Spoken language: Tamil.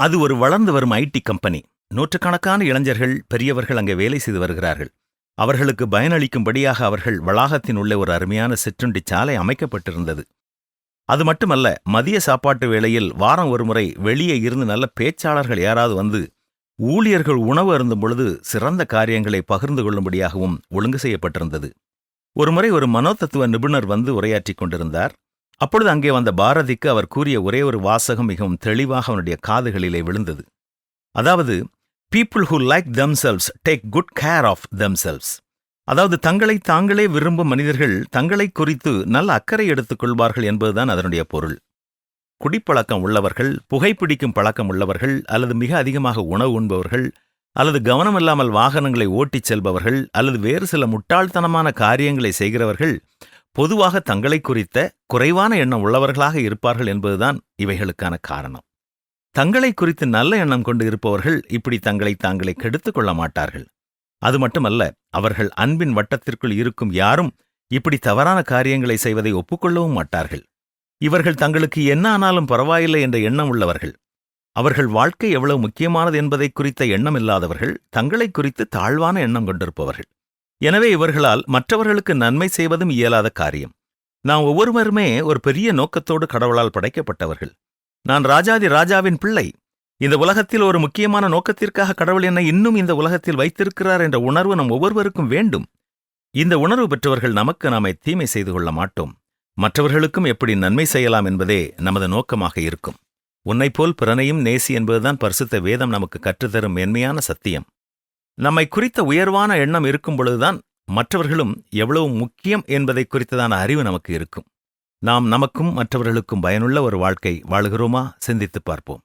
அது ஒரு வளர்ந்து வரும் ஐடி கம்பெனி. நூற்றுக்கணக்கான இளைஞர்கள் பெரியவர்கள் அங்கே வேலை செய்து வருகிறார்கள். அவர்களுக்கு பயனளிக்கும்படியாக அவர்கள் வளாகத்தின் உள்ளே ஒரு அருமையான சிற்றுண்டி சாலை அமைக்கப்பட்டிருந்தது. அது மட்டுமல்ல மதிய சாப்பாட்டு வேளையில் வாரம் ஒருமுறை வெளியே இருந்து நல்ல பேச்சாளர்கள் யாராவது வந்து ஊழியர்கள் உணவு அருந்தும் பொழுது சிறந்த காரியங்களை பகிர்ந்து கொள்ளும்படியாகவும் ஒழுங்கு செய்யப்பட்டிருந்தது. ஒருமுறை ஒரு மனோதத்துவ நிபுணர் வந்து உரையாற்றிக் கொண்டிருந்தார். அப்பொழுது அங்கே வந்த பாரதிக்கு அவர் கூறிய ஒரே ஒரு வாசகம் மிகவும் தெளிவாக அவனுடைய காதுகளிலே விழுந்தது. அதாவது people who like themselves take good care of themselves. அதாவது தங்களை தாங்களே விரும்பும் மனிதர்கள் தங்களை குறித்து நல்ல அக்கறை எடுத்துக் கொள்வார்கள் என்பதுதான் அதனுடைய பொருள். குடிப்பழக்கம் உள்ளவர்கள் புகைப்பிடிக்கும் பழக்கம் உள்ளவர்கள் அல்லது மிக அதிகமாக உணவு உண்பவர்கள் அல்லது கவனமில்லாமல் வாகனங்களை ஓட்டிச் செல்பவர்கள் அல்லது வேறு சில முட்டாள்தனமான காரியங்களை செய்கிறவர்கள் பொதுவாக தங்களை குறித்த குறைவான எண்ணம் உள்ளவர்களாக இருப்பார்கள் என்பதுதான் இவைகளுக்கான காரணம். தங்களை குறித்து நல்ல எண்ணம் கொண்டு இருப்பவர்கள் இப்படி தங்களை தாங்களே கெடுத்துக் கொள்ள மாட்டார்கள். அது மட்டுமல்ல அவர்கள் அன்பின் வட்டத்திற்குள் இருக்கும் யாரும் இப்படி தவறான காரியங்களை செய்வதை ஒப்புக்கொள்ளவும் மாட்டார்கள். இவர்கள் தங்களுக்கு என்ன ஆனாலும் பரவாயில்லை என்ற எண்ணம் உள்ளவர்கள். அவர்கள் வாழ்க்கை எவ்வளவு முக்கியமானது என்பதை குறித்த எண்ணம் இல்லாதவர்கள் தங்களை குறித்து தாழ்வான எண்ணம் கொண்டிருப்பவர்கள். எனவே இவர்களால் மற்றவர்களுக்கு நன்மை செய்வதும் இயலாத காரியம். நாம் ஒவ்வொருவருமே ஒரு பெரிய நோக்கத்தோடு கடவுளால் படைக்கப்பட்டவர்கள். நான் ராஜாதி ராஜாவின் பிள்ளை. இந்த உலகத்தில் ஒரு முக்கியமான நோக்கத்திற்காக கடவுள் என்னை இன்னும் இந்த உலகத்தில் வைத்திருக்கிறார் என்ற உணர்வு நம் ஒவ்வொருவருக்கும் வேண்டும். இந்த உணர்வு பெற்றவர்கள் நமக்கு நாமே தீமை செய்து கொள்ள மாட்டோம். மற்றவர்களுக்கும் எப்படி நன்மை செய்யலாம் என்பதே நமது நோக்கமாக இருக்கும். உன்னைப்போல் பிறனையும் நேசி என்பதுதான் பரிசுத்த வேதம் நமக்கு கற்றுத்தரும் மென்மையான சத்தியம். நம்மை குறித்த உயர்வான எண்ணம் இருக்கும் பொழுதுதான் மற்றவர்களும் எவ்வளவு முக்கியம் என்பதை குறித்ததான அறிவு நமக்கு இருக்கும். நாம் நமக்கும் மற்றவர்களுக்கும் பயனுள்ள ஒரு வாழ்க்கை வாழுகிறோமா? சிந்தித்துப் பார்ப்போம்.